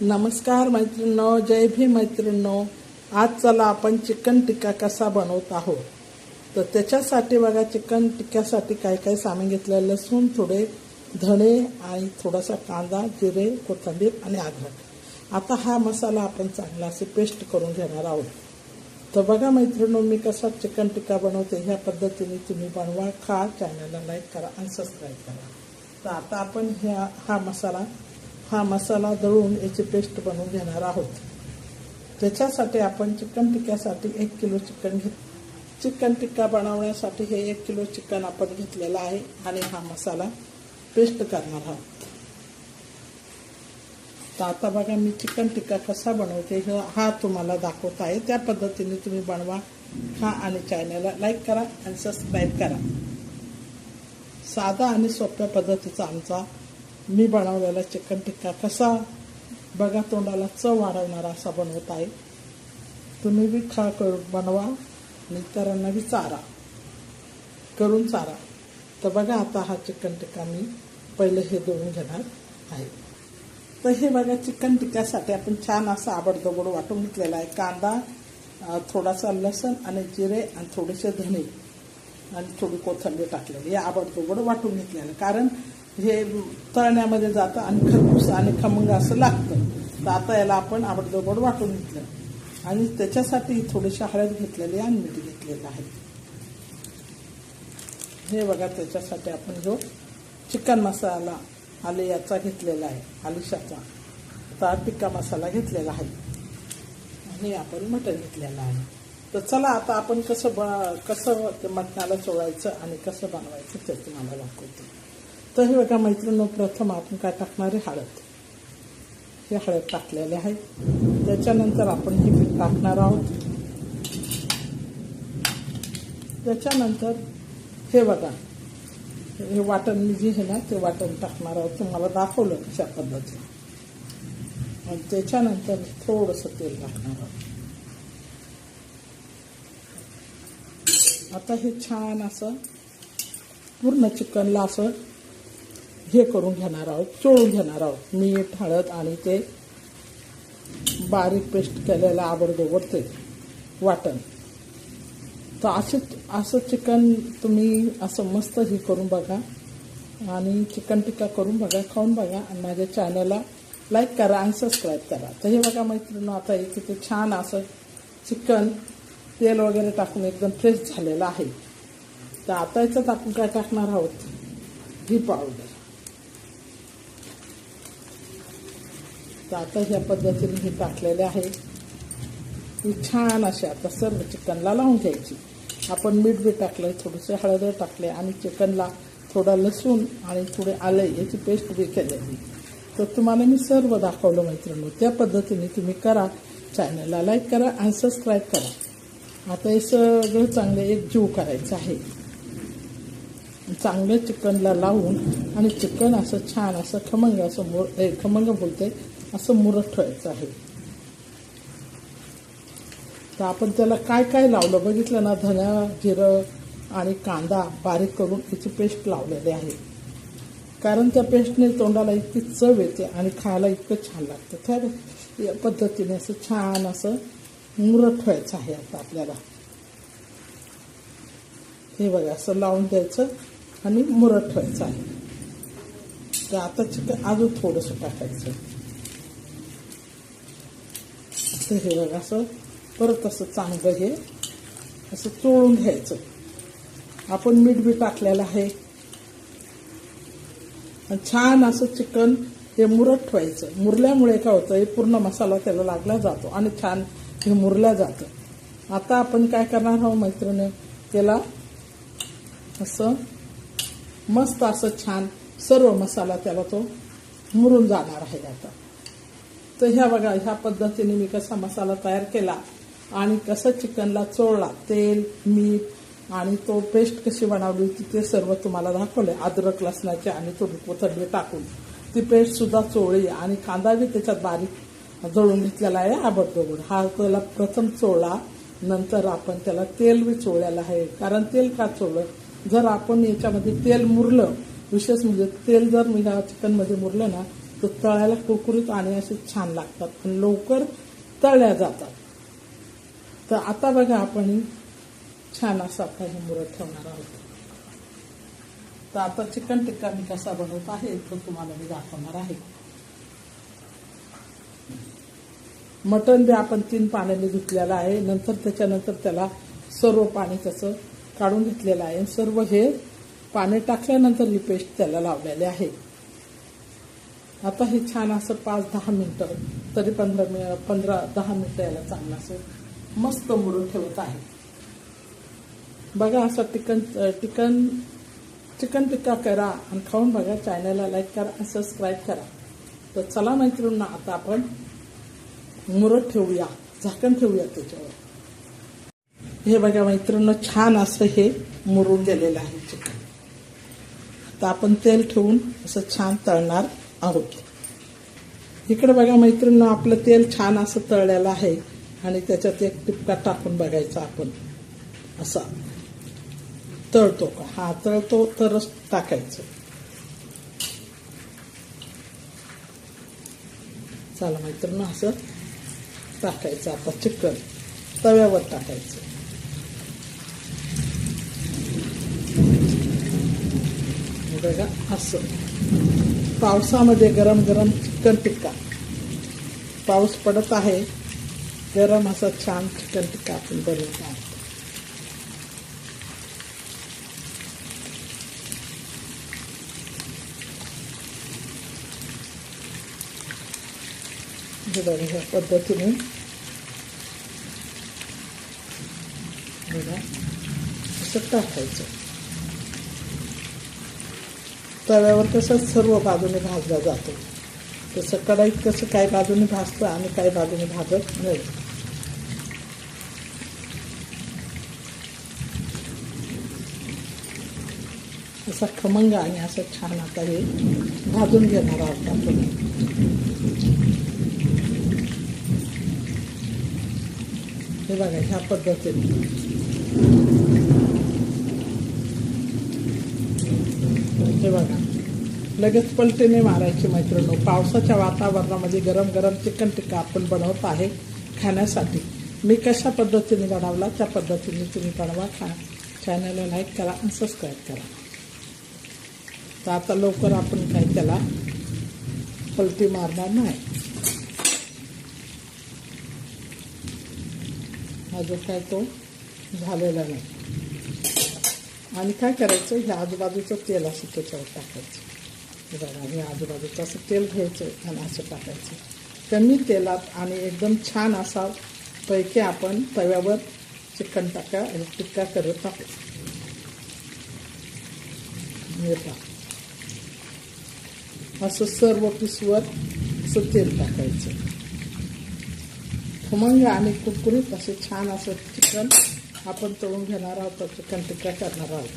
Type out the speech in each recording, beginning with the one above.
नमस्कार मैत्रिणींनो जय भीम मैत्रिणो आज चला आपण चिकन टिक्का कसा बनवत आहोत? तर त्याच्यासाठी बघा चिकन टिक्क्यासाठी काय काय सामान घेतलं लसूण थोडे धणे आणि थोडासा कांदा जिरे कोथिंबीर आणि अद्रक. आता हा मसाला आपण चांगला असे पेस्ट करून घेणार आहोत. तर बघा मैत्रिणो मी कसा चिकन टिक्का बनवते ह्या पद्धतीने तुम्ही बनवा खा चॅनलला लाईक करा आणि सबस्क्राईब करा. तर आता आपण ह्या हा मसाला हा मसाला दळून याची पेस्ट बनवून घेणार आहोत. त्याच्यासाठी आपण चिकन टिक्क्यासाठी एक किलो चिकन घेत चिकन टिक्का बनवण्यासाठी हे एक किलो चिकन आपण घेतलेलं आहे आणि हा मसाला पेस्ट करणार आहोत. तर आता बघा मी चिकन टिक्का कसा बनवते हे हा तुम्हाला दाखवत आहे. त्या पद्धतीने तुम्ही बनवा खा आणि चॅनलला लाईक करा आणि सबस्क्राईब करा. साधा आणि सोप्या पद्धतीचा आमचा मी बनवलेला चिकन टिक्का कसा? बघा तोंडाला चव वाढवणारा असा बनवत आहे. तुम्ही बी खा करून बनवा आणि इतरांना बी चारा. करून चारा. तर बघा आता हा चिकन टिक्का मी पहिले हे दळून घेणार आहे. तर हे बघा चिकन टिक्क्यासाठी आपण छान असं आबडदोबड वाटून घेतलेला आहे. कांदा थोडासा लसण आणि जिरे आणि थोडेसे धणे आणि थोडी कोथंबीर टाकलेली. हे आबडदोबड वाटून घेतलेलं कारण हे तळण्यामध्ये जातं आणि खरपूस आणि खमंग असं लागतं. तर आता याला आपण आवडदोबड वाटून घेतलं. आणि त्याच्यासाठी थोडीशी हळद घेतलेली आणि मीठ घेतलेलं आहे. हे बघा त्याच्यासाठी आपण जो चिकन मसाला आले याचा घेतलेला आहे आलिशाचा. तर टिक्का मसाला घेतलेला आहे. आणि आपण मटण घेतलेलं आहे. तर चला आता आपण कसं ब कसं ते मटणाला चोळायचं आणि कसं बनवायचं ते तुम्हाला दाखवते. तर हे बघा मैत्रिणी प्रथम आपण काय टाकणार आहे हळद. हे हळद टाकलेले आहे. त्याच्यानंतर आपण हे पीठ टाकणार आहोत. त्याच्यानंतर हे बघा हे वाटण मी जे आहे ना ते वाटण टाकणार आहोत. तुम्हाला दाखवलं कशा पद्धतीने. आणि त्याच्यानंतर थोडंसं तेल टाकणार आहोत. आता हे छान असं पूर्ण चिकनला असं हे करून घेणार आहोत चोळून घेणार आहोत. मीठ हळद आणि ते बारीक पेस्ट केलेलं आबडदोबड ते वाटण. तर असे असं चिकन तुम्ही असं मस्त हे करून बघा आणि चिकन टिक्का करून बघा खाऊन बघा आणि माझ्या चॅनलला लाईक करा आणि सबस्क्राईब करा. तर हे बघा मैत्रिणी आता एक ते छान असं चिकन तेल वगैरे टाकून एकदम फ्रेश झालेलं आहे. तर आता याच्यात आपण काय टाकणार आहोत? ही पावडर तर आता ह्या पद्धतीने हे टाकलेले आहे. ती छान अशी आता सर्व चिकनला लावून घ्यायची. आपण मीठ बी टाकलं थोडंसं हळद टाकले आणि चिकनला थोडा लसूण आणि थोडे आले याची पेस्ट बी केलेली. तर तुम्हाला मी सर्व दाखवलं मैत्रिणी त्या पद्धतीने तुम्ही करा. चॅनलला लाईक करा आणि सबस्क्राईब करा. आता हे सगळं चांगलं एक जीव करायचं आहे. चांगलं चिकनला लावून आणि चिकन असं छान असं खमंग असं मोर ए, खमंग बोलते असं मुरत ठेवायचं आहे. तर आपण त्याला काय काय लावलं? बघितलं ना धन्या जिरं आणि कांदा बारीक करून त्याची पेस्ट लावलेली आहे. कारण त्या पेस्टने तोंडाला इतकी चव येते आणि खायला इतकं छान लागतं. तर या पद्धतीने असं छान असं मुरत ठेवायचं आहे आता आपल्याला. हे बघा असं लावून द्यायचं आणि मुरत ठेवायचं आहे. तर आता चिकन अजून थोडंसं टाकायचं. असं हे बघा असं परत असं चांगलं हे असं चोळून घ्यायचं. आपण मीठ बी टाकलेलं आहे. छान असं चिकन हे मुरत ठेवायचं. मुरल्यामुळे काय होतं हे पूर्ण मसाला त्याला लागला जातो आणि छान हे मुरल्या जातं. आता आपण काय करणार आहोत मैत्रिणी त्याला असं मस्त असं छान सर्व मसाला त्याला तो मुरून जाणार आहे आता. तर ह्या बघा ह्या पद्धतीने मी कसा मसाला तयार केला आणि कसं चिकनला चोळला तेल मीठ आणि तो पेस्ट कशी बनवली होती ते सर्व तुम्हाला दाखवले अद्रक लसणाचे आणि थोडी कोथंबीर टाकून. ती पेस्ट सुद्धा चोळली आणि कांदा बी त्याच्यात बारीक जळून घेतलेला आहे आबडदोबड हा त्याला प्रथम चोळला नंतर आपण त्याला तेल बी चोळलेलं आहे. कारण तेल का चोळलं? जर आपण याच्यामध्ये तेल मुरलं विशेष म्हणजे तेल जर मी ह्या चिकनमध्ये मुरलं ना तर तळायला कुरकुरीत आणि असे छान लागतात. पण लवकर तळल्या जातात. तर आता बघा आपण छान असा आपला हे मुरत ठेवणार आहोत. तर आता चिकन टिक्का मी कसा बनवत आहे तो तुम्हाला मी दाखवणार आहे. मटण बी आपण तीन पाण्याने धुतलेलं आहे. नंतर त्याच्यानंतर त्याला सर्व पाणी त्याचं काढून घेतलेलं आहे. सर्व हे पाणी टाकल्यानंतर ही पेस्ट त्याला लावलेली आहे. आता हे छान असं पाच दहा मिनटं तरी पंधरा मिन पंधरा दहा मिनटं याला चांगलं असं मस्त मुरून ठेवत आहे. बघा असं टिकन टिकन चिकन टिक्का करा आणि खाऊन बघा. चॅनलला लाईक करा आणि सबस्क्राईब करा. तर चला मैत्रिणींना आता आपण मुरत ठेवूया झाकण ठेवूया त्याच्यावर. हे बघा मैत्रिणींना छान असं हे मुरून गेलेलं आहे चिकन. आता आपण तेल ठेवून असं छान तळणार. आहोत इकडे बघा मैत्रिणीनं आपलं तेल छान असं तळलेलं आहे आणि त्याच्यात एक टिपका टाकून बघायचा आपण. असा. तळतो का? हा तळतो तरच टाकायचं. चला मैत्रिणी असं टाकायचं आता चिकन तव्यावर टाकायचं. बघा असं. पावसामध्ये गरम गरम चिकन टिक्का. पाऊस पडत आहे गरम असा छान चिकन टिक्का आपण बनवत आहोत. बघा ह्या पद्धतीने. बघा असं टाकायचं. तव्यावर तसंच सर्व बाजूने भाजला जातो. तसं कढाईत कसं काही बाजूने भाजतं आणि काही बाजूने भाजत नाही. असा खमंग आणि असं छान आता हे भाजून घेणार आहोत आपण. हे बघा ह्या पद्धतीने. हे बघा. लगेच पलटीने मारायची मैत्रिणी पावसाच्या वातावरणामध्ये गरम गरम चिकन टिक्का आपण बनवत आहे खाण्यासाठी. मी कशा पद्धतीने बनवला त्या पद्धतीने तुम्ही बनवा खा. चॅनलला लाईक करा आणि सबस्क्राईब करा. तर आता लवकर आपण काय त्याला पलटी मारणार नाही. हा जो काय तो झालेला नाही. आणि काय करायचं? हे आजूबाजूचं तेल असं त्याच्यावर टाकायचं. बरं बघा हे आजूबाजूचं असं तेल घ्यायचं आणि असं टाकायचं. कमी तेलात आणि एकदम छान असा पैकी आपण तव्यावर चिकन टाका टिक्का करत टाकू असं सर्व पिसवर असं तेल टाकायचं. खमंग आणि कुरकुरीत असं छान असं चिकन आपण तळून घेणार आहोत चिकन टिक्का करणार आहोत.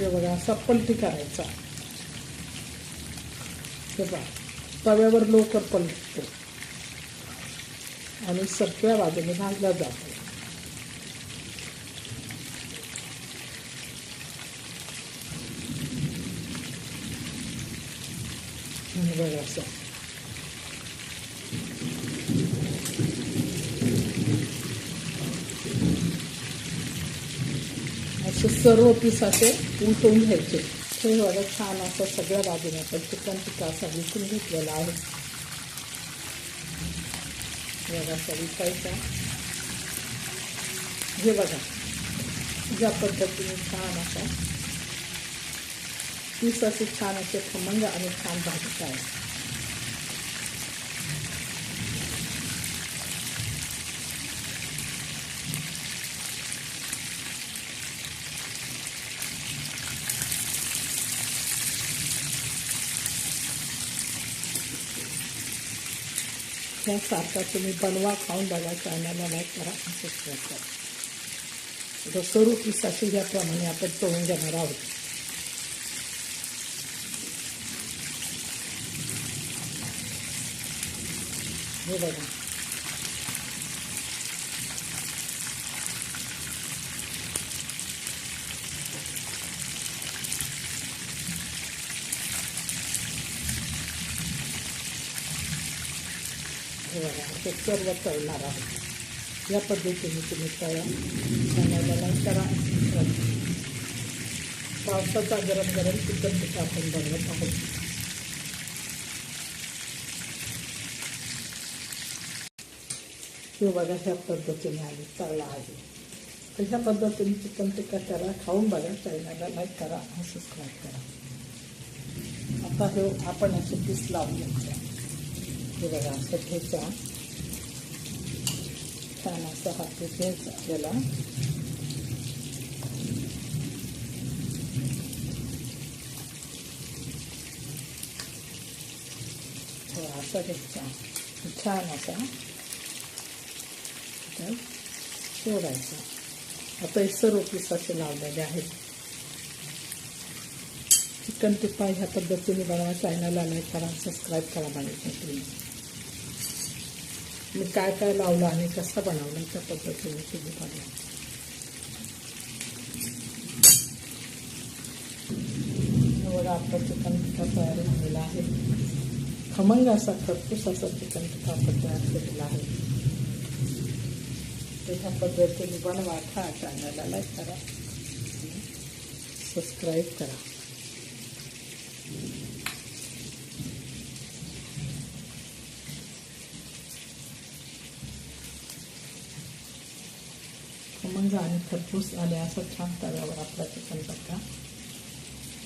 हे बघा असा पलटी करायचा. हे बघा तव्यावर लवकर पलटतो. आणि सगळ्या बाजूने भाजला जातो. बघा असं. सर्व पीस असे उलटून घ्यायचे. हे छान असं सगळ्या बाजूने आपण चिकन टिक्का असा विकून घेतलेला आहे. बघा, असा विकायचा. हे बघा, ज्या पद्धतीने छान असा पीस असे छान असे खमंग आणि छान भाजत आहे ह्यासारखा तुम्ही बनवा खाऊन बघा चॅनलला लाईक करा आणि सबस्क्राईब करा तर सर्व पीस असे याप्रमाणे आपण तळून घेणार आहोत. हे बघा हे बघा हे सर्व तळणार आहोत. या पद्धतीने तुम्ही तळा चॅनलला करा. पावसाचा गरम गरम चिकन पिठा आपण बनवत आहोत. हे बघा ह्या पद्धतीने आम्ही तळला आहे. तर ह्या पद्धतीने चिकन टिक्का करा खाऊन बघा चॅनलला लाईक करा आणि सबस्क्राईब करा. आता हे आपण असे पीस लावून घ्यायचा हे बघा असं घ्यायचा छान असं हा पीस आपल्याला हो असा घ्यायचा छान असा तर सोडायचा आता हे सर्व पीस असे लावलेले आहेत चिकन टिप्पा ह्या पद्धतीने बनवा चॅनलला लाईक करा सबस्क्राईब करा माझ्या प्लीज मी काय काय लावलं आणि कसं बनवलं त्या पद्धतीने तुम्ही बनवा आपलं चिकन टिक्का तयार झालेला आहे. खमंग असा खरपूस असा चिकन टिक्का आपण तयार केलेला आहे. त्याच्या पद्धतीने बनवा खा चॅनलला लाईक करा. सबस्क्राईब करा. समजा आणि खरपूस आले असं छान तव्यावर आपला चिकन पत्ता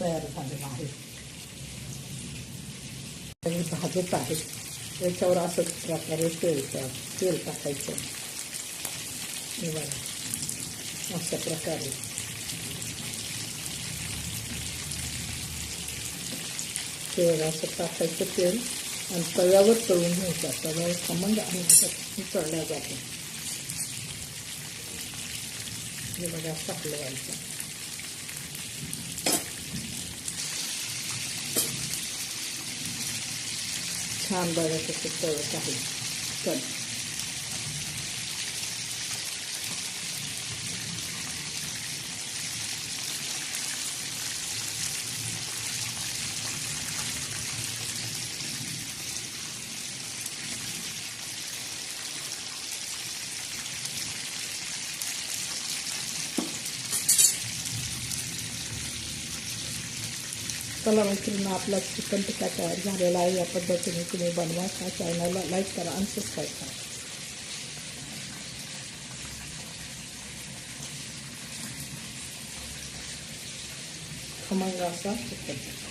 तयार झालेला आहे. आणि भाजत आहे त्याच्यावर असंच प्रकारे तेल तेल टाकायचं. हे बघा. अशा प्रकारे. तेल असं टाकायचं तेल आणि तव्यावर तळून घ्यायचं. तव्यावर खमंग आणि चढल्या तळल्या जाते. हे बघा असं हलवायचं छान बघायचं तळत आहे. चल. चला मैत्रिणी आपला चिकन टिक्का तयार झालेला आहे. या पद्धतीने तुम्ही बनवा त्या चॅनलला लाईक करा आणि सबस्क्राईब करा. खमंग असा चिकन टिक्का